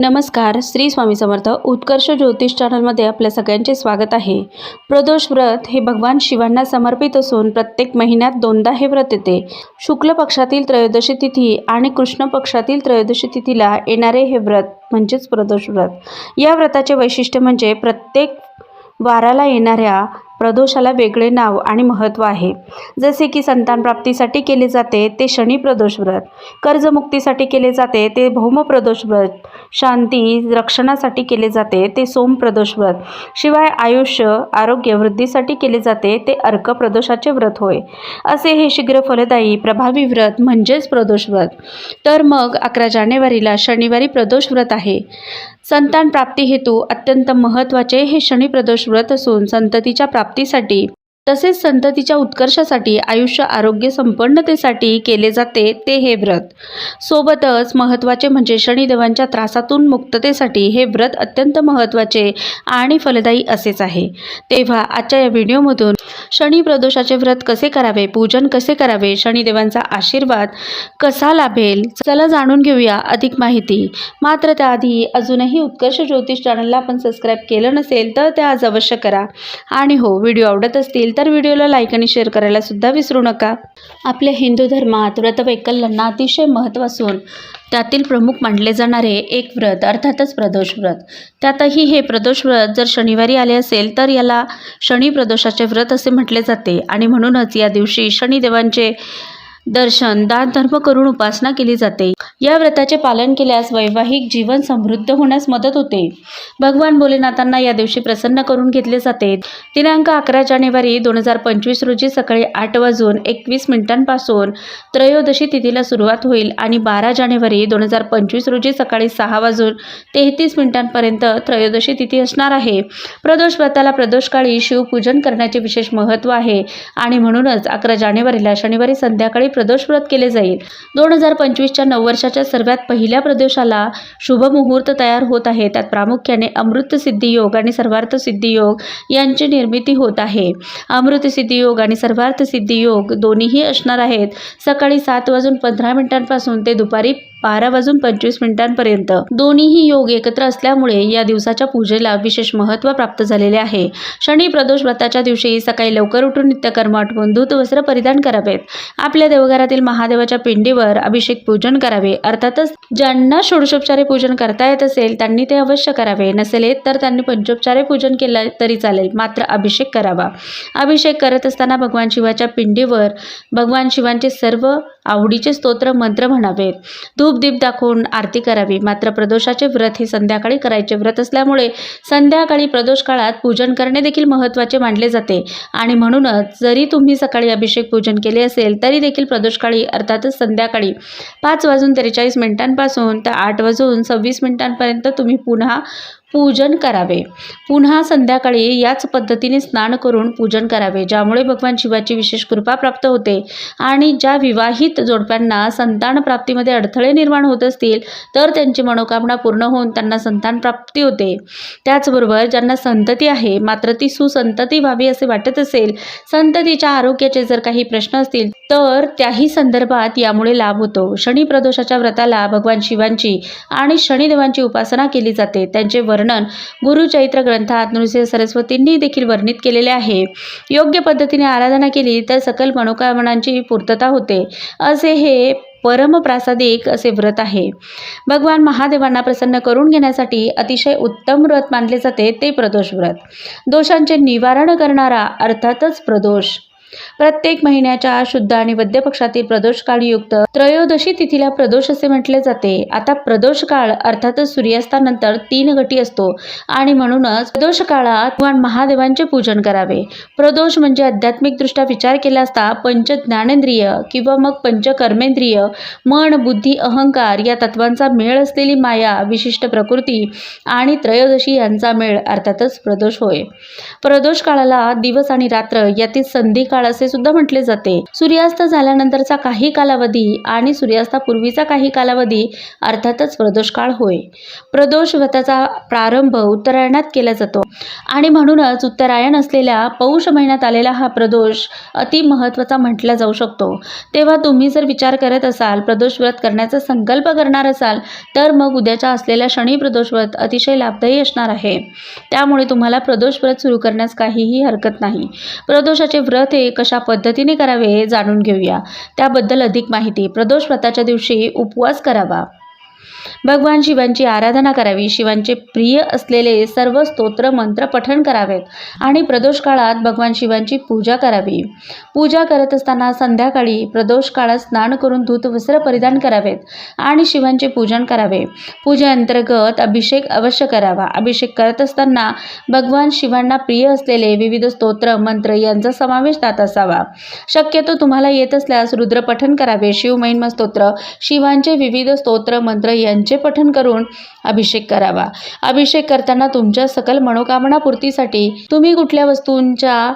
नमस्कार श्री स्वामी समर्थ उत्कर्ष ज्योतिष चॅनलमध्ये आपल्या सगळ्यांचे स्वागत आहे. प्रदोष व्रत हे भगवान शिवांना समर्पित असून प्रत्येक महिन्यात दोनदा हे व्रत येते. शुक्ल पक्षातील त्रयोदशी तिथी आणि कृष्ण पक्षातील त्रयोदशी तिथीला येणारे हे व्रत म्हणजेच प्रदोष व्रत. या व्रताचे वैशिष्ट्य म्हणजे प्रत्येक वाराला येणाऱ्या प्रदोषाला वेगळे नाव आणि महत्त्व आहे. जसे की संतान प्राप्तीसाठी केले जाते ते शनी प्रदोष व्रत. कर्जमुक्तीसाठी केले जाते ते भौम प्रदोष व्रत. शांती रक्षणासाठी केले जाते ते सोम प्रदोष व्रत. शिवाय आयुष्य आरोग्य वृद्धीसाठी केले जाते ते अर्क प्रदोषाचे व्रत होय. असे हे शीघ्र फलदायी प्रभावी व्रत म्हणजेच प्रदोष व्रत. तर मग अकरा जानेवारीला शनिवारी प्रदोष व्रत आहे. संतान प्राप्ती हेतू अत्यंत महत्त्वाचे हे शनी प्रदोष व्रत असून संततीच्या प्राप्तीसाठी. तसेच संततीच्या उत्कर्षासाठी आयुष्य आरोग्य संपन्नतेसाठी केले जाते ते हे व्रत. सोबतच महत्त्वाचे म्हणजे शनिदेवांच्या त्रासातून मुक्ततेसाठी हे व्रत अत्यंत महत्त्वाचे आणि फलदायी असेच आहे. तेव्हा आजच्या या व्हिडिओमधून शनी प्रदोषाचे व्रत कसे करावे पूजन कसे करावे शनिदेवांचा आशीर्वाद कसा लाभेल चला जाणून घेऊया अधिक माहिती. मात्र त्याआधी अजूनही उत्कर्ष ज्योतिष चॅनलला आपण सबस्क्राईब केलं नसेल तर ते आज अवश्य करा. आणि हो व्हिडिओ आवडत असतील तर व्हिडिओला लाईक आणि शेअर करायला सुद्धा विसरू नका. आपल्या हिंदू धर्मात व्रतवैकल्यांना अतिशय महत्त्व असून त्यातील प्रमुख मानले जाणारे एक व्रत अर्थातच प्रदोष व्रत. त्यातही हे प्रदोष व्रत जर शनिवारी आले असेल तर याला शनी प्रदोषाचे व्रत असे म्हटले जाते आणि म्हणूनच या दिवशी शनिदेवांचे दर्शन दान धर्म करून उपासना केली जाते. या व्रताचे पालन केल्यास वैवाहिक जीवन समृद्ध होण्यास मदत होते. भगवान भोलेनाथांना या दिवशी प्रसन्न करून घेतले जाते. दिनांक अकरा जानेवारी दोन हजार पंचवीस रोजी सकाळी आठ वाजून एकवीस मिनिटांपासून त्रयोदशी तिथीला सुरुवात होईल आणि बारा जानेवारी दोन हजार पंचवीस रोजी सकाळी सहा वाजून तेहतीस मिनिटांपर्यंत त्रयोदशी तिथी असणार आहे. प्रदोष व्रताला प्रदोषकाळी शिवपूजन करण्याचे विशेष महत्त्व आहे आणि म्हणूनच अकरा जानेवारीला शनिवारी संध्याकाळी प्रदोष व्रत केले जाईल. दोन हजार पंचवीसच्या नऊ वर्षाच्या सर्वात पहिल्या प्रदोषाला शुभ मुहूर्त तयार होत आहे. त्यात प्रामुख्याने अमृतसिद्धी योग आणि सर्वार्थ सिद्धी योग यांची निर्मिती होत आहे. अमृतसिद्धी योग आणि सर्वार्थ सिद्धी योग दोन्हीही असणार आहेत. सकाळी सात वाजून पंधरा मिनिटांपासून ते दुपारी बारा वाजून पंचवीस मिनिटांपर्यंत. दोन्हीही योग एकत्र असल्यामुळे या दिवसाच्या पूजेला विशेष महत्त्व प्राप्त झालेले आहे. शनी प्रदोष व्रताच्या दिवशी सकाळी लवकर उठून नित्यकर्म आठवून धूत वस्त्र परिधान करावेत. आपल्या देवघरातील महादेवाच्या पिंडीवर अभिषेक पूजन करावे. अर्थातच ज्यांना षोडशोपचारे पूजन करता येत असेल त्यांनी ते अवश्य करावे. नसेल तर त्यांनी पंचोपचारे पूजन केलं तरी चालेल. मात्र अभिषेक करावा. अभिषेक करत असताना भगवान शिवाच्या पिंडीवर भगवान शिवांचे सर्व आवडीचे स्तोत्र मंत्र म्हणावेत. धूप दीप दाखवून आरती करावी. मात्र प्रदोषाचे व्रत हे संध्याकाळी करायचे व्रत असल्यामुळे संध्याकाळी प्रदोष काळात पूजन करणे देखील महत्त्वाचे मानले जाते. आणि म्हणूनच जरी तुम्ही सकाळी अभिषेक पूजन केले असेल तरी देखील प्रदोषकाळी अर्थातच संध्याकाळी पाच वाजून त्रेचाळीस मिनिटांपासून तर आठ वाजून सव्वीस मिनिटांपर्यंत तुम्ही पुन्हा पूजन करावे. पुन्हा संध्याकाळी याच पद्धतीने स्नान करून पूजन करावे ज्यामुळे भगवान शिवाची विशेष कृपा प्राप्त होते. आणि ज्या विवाहित जोडप्यांना संतान प्राप्तीमध्ये अडथळे निर्माण होत असतील तर त्यांची मनोकामना पूर्ण होऊन त्यांना संतान प्राप्ती होते. त्याचबरोबर ज्यांना संतती आहे मात्र ती सुसंतती व्हावी असे वाटत असेल संततीच्या आरोग्याचे जर काही प्रश्न असतील तर त्याही संदर्भात यामुळे लाभ होतो. शनी प्रदोषाच्या व्रताला भगवान शिवांची आणि शनिदेवांची उपासना केली जाते. त्यांचे वर वर्णन. गुरुचैत्र ग्रंथात नृसिंह सरस्वतींनी देखील वर्णित केलेले आहे. योग्य पद्धतीने आराधना केली तर सकल मनोकामनांची पूर्तता होते. असे हे परमप्रासादिक असे व्रत आहे. भगवान महादेवांना प्रसन्न करून घेण्यासाठी अतिशय उत्तम व्रत मानले जाते ते प्रदोष व्रत. दोषांचे निवारण करणारा अर्थातच प्रदोष. प्रत्येक महिन्याच्या शुद्ध आणि वद्य पक्षातील प्रदोष काळयुक्त त्रयोदशी तिथीला प्रदोष असे म्हटले जाते. आता प्रदोष काळ अर्थातच सूर्यास्तानंतर तीन गटी असतो आणि म्हणूनच प्रदोष काळात भगवान महादेवांचे पूजन करावे. प्रदोष म्हणजे आध्यात्मिकदृष्ट्या विचार केला असता पंच ज्ञानेंद्रिय किंवा मग पंच कर्मेंद्रिय मन बुद्धी अहंकार या तत्वांचा मेळ असलेली माया विशिष्ट प्रकृती आणि त्रयोदशी यांचा मेळ अर्थातच प्रदोष होय. प्रदोष काळाला दिवस आणि रात्र यातील संधी काळ काळ असे सुद्धा म्हटले जाते. सूर्यास्त झाल्यानंतरचा काही कालावधी आणि सूर्यास्तापूर्वीचा काही कालावधी अर्थातच प्रदोष काळ होय. प्रदोष व्रताचा प्रारंभ उत्तरायणात केला जातो. आणि म्हणूनच उत्तरायण असलेल्या पौष महिन्यात आलेला हा प्रदोष अतिमहत्वाचा म्हटला जाऊ शकतो. तेव्हा तुम्ही जर विचार करत असाल प्रदोष व्रत करण्याचा संकल्प करणार असाल तर मग उद्याच्या असलेल्या शनी प्रदोष व्रत अतिशय लाभदायी असणार आहे. त्यामुळे तुम्हाला प्रदोष व्रत सुरू करण्यास काहीही हरकत नाही. प्रदोषाचे व्रत हे कशा पद्धतीने करावे हे जाणून घेऊया. त्याबद्दल अधिक माहिती प्रदोष व्रताच्या दिवशी उपवास करावा. भगवान शिवांची आराधना करावी. शिवांचे प्रिय असलेले सर्व स्तोत्र मंत्र पठण करावेत आणि प्रदोष काळात भगवान शिवांची पूजा करावी. पूजा करत असताना संध्याकाळी प्रदोष काळात स्नान करून धूत वस्त्र परिधान करावेत आणि शिवांचे पूजन करावे. पूजेअंतर्गत अभिषेक अवश्य करावा. अभिषेक करत असताना भगवान शिवांना प्रिय असलेले विविध स्तोत्र मंत्र यांचा समावेश त्यात असावा. शक्यतो तुम्हाला येत असल्यास रुद्रपठण करावे. शिवमहिमा स्तोत्र. शिवांचे विविध स्तोत्र मंत्र यांचे पठन करून अभिषेक करावा. अभिषेक करताना तुमच्या सकल मनोकामना पूर्तीसाठी तुम्ही कुठल्या वस्तूंच्या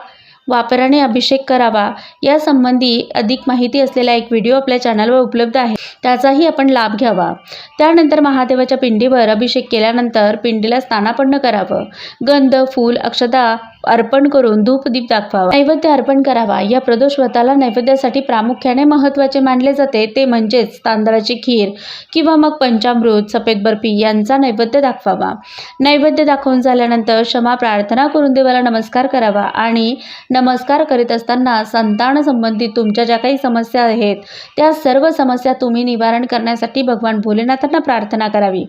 वापराने अभिषेक करावा या संबंधी अधिक माहिती असलेला एक व्हिडिओ आपल्या चॅनलवर उपलब्ध आहे त्याचाही आपण लाभ घ्यावा. त्यानंतर महादेवाच्या पिंडीवर अभिषेक केल्यानंतर पिंडीला स्नानापन्न करावं. गंध फूल अक्षदा अर्पण करून धूपदीप दाखवावा. नैवेद्य अर्पण करावा. या प्रदोष व्रताला नैवेद्यासाठी प्रामुख्याने महत्त्वाचे मानले जाते. ते म्हणजेच तांदळाची खीर किंवा मग पंचामृत सफेद बर्फी यांचा नैवेद्य दाखवावा. नैवेद्य दाखवून झाल्यानंतर क्षमा प्रार्थना करून देवाला नमस्कार करावा आणि नमस्कार करीत असताना संतान संबंधित तुमच्या ज्या काही समस्या आहेत त्या सर्व समस्या तुम्ही निवारण करण्यासाठी भगवान भोलेनाथांना प्रार्थना करावी.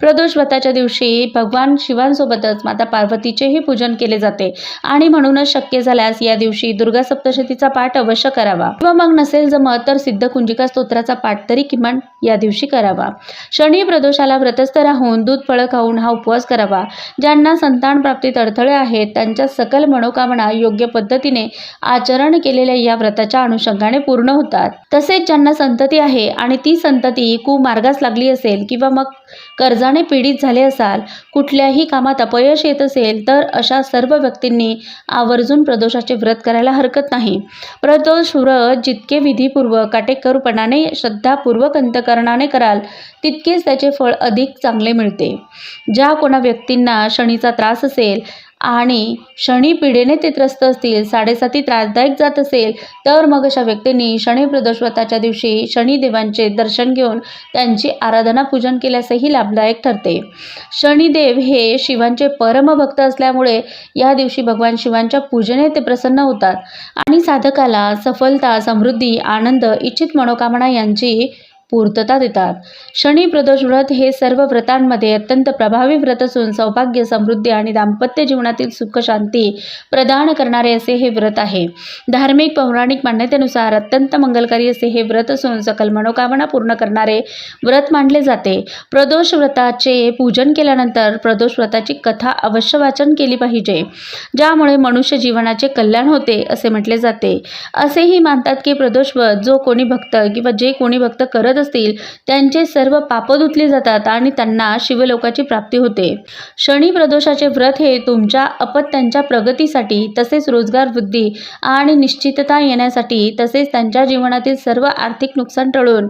प्रदोष व्रताच्या दिवशी भगवान शिवांसोबतच माता पार्वतीचेही पूजन केले जाते. आणि म्हणूनच शक्य झाल्यास या दिवशी दुर्गा सप्तशतीचा पाठ अवश्य करावा. किंवा मग नसेल जमत तर सिद्ध कुंजिका स्तोत्राचा पाठ तरी किमान या दिवशी करावा. शनी प्रदोषाला व्रतस्थ राहून दूध फळं खाऊन हा उपवास करावा. ज्यांना संतान प्राप्तीत अडथळे आहेत त्यांच्या सकल मनोकामना योग्य पद्धतीने आचरण केलेल्या या व्रताच्या अनुषंगाने पूर्ण होतात. तसेच ज्यांना संतती आहे आणि ती संतती कुमार्गास लागली असेल किंवा मग कर्जाने पीडित झाले असाल कुठल्याही कामात अपयश येत असेल तर अशा सर्व व्यक्तींनी आवर्जून प्रदोषाचे व्रत करायला हरकत नाही. प्रदोष व्रत जितके विधीपूर्वक काटेकोरपणाने श्रद्धापूर्वक प्रकरणाने कराल तितकेच त्याचे फळ अधिक चांगले मिळते. ज्या कोणा व्यक्तींना शनीचा त्रास असेल आणि शनी पिढेने ते त्रस्त असतील साडेसाती त्रासदायक जात असेल तर मग अशा व्यक्तींनी शनी प्रदोषव्रताच्या दिवशी शनिदेवांचे दर्शन घेऊन त्यांची आराधना पूजन केल्यासही लाभदायक ठरते. शनिदेव हे शिवांचे परमभक्त असल्यामुळे या दिवशी भगवान शिवांच्या पूजेने ते प्रसन्न होतात. आणि साधकाला सफलता समृद्धी आनंद इच्छित मनोकामना यांची पूर्तता देतात. शनी प्रदोष व्रत हे सर्व व्रतांमध्ये अत्यंत प्रभावी व्रत असून सौभाग्य समृद्धी आणि दाम्पत्य जीवनातील सुख शांती प्रदान करणारे असे हे व्रत आहे. धार्मिक पौराणिक मान्यतेनुसार अत्यंत मंगलकारी असे हे व्रत असून सकल मनोकामना पूर्ण करणारे व्रत मानले जाते. प्रदोष व्रताचे पूजन केल्यानंतर प्रदोष व्रताची कथा अवश्य वाचन केली पाहिजे ज्यामुळे मनुष्य जीवनाचे कल्याण होते असे म्हटले जाते. असेही मानतात की प्रदोष व्रत जो कोणी भक्त किंवा जे कोणी भक्त करत असतील त्यांचे सर्व पाप धुतली जातात आणि त्यांना शिवलोकाची प्राप्ती होते. शनी प्रदोषाचे व्रत हे तुमच्या अपत्यांच्या प्रगतीसाठी तसेच रोजगार वृद्धी आणि निश्चितता येण्यासाठी तसेच त्यांच्या जीवनातील सर्व आर्थिक नुकसान टळून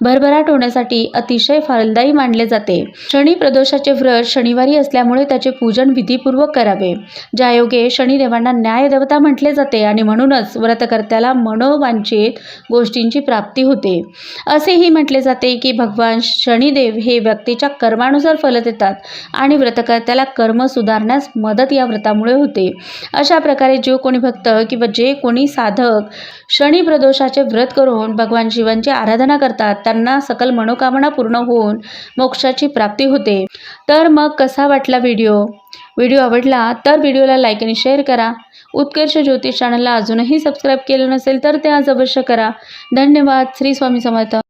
भरभराट होण्यासाठी अतिशय फलदायी मानले जाते. शनी प्रदोषाचे व्रत शनिवारी असल्यामुळे त्याचे पूजन विधीपूर्वक करावे. ज्यायोगे शनिदेवांना न्यायदेवता म्हटले जाते आणि म्हणूनच व्रतकर्त्याला मनोवांछित गोष्टींची प्राप्ती होते. असेही म्हटले जाते की भगवान शनिदेव हे व्यक्तीच्या कर्मानुसार फल देतात आणि व्रतकर्त्याला कर्म सुधारण्यास मदत या व्रतामुळे होते. अशा प्रकारे जो कोणी भक्त किंवा जे कोणी साधक शनी प्रदोषाचे व्रत करून भगवान शिवांची आराधना करतात त्यांना सकल मनोकामना पूर्ण होऊन मोक्षाची प्राप्ती होते. तर मग कसा वाटला व्हिडिओ? व्हिडिओ आवडला तर व्हिडिओला लाईक आणि शेअर करा. उत्कर्ष ज्योतिष चॅनलला अजूनही सबस्क्राईब केलं नसेल तर ते आज अवश्य करा. धन्यवाद. श्री स्वामी समर्थ.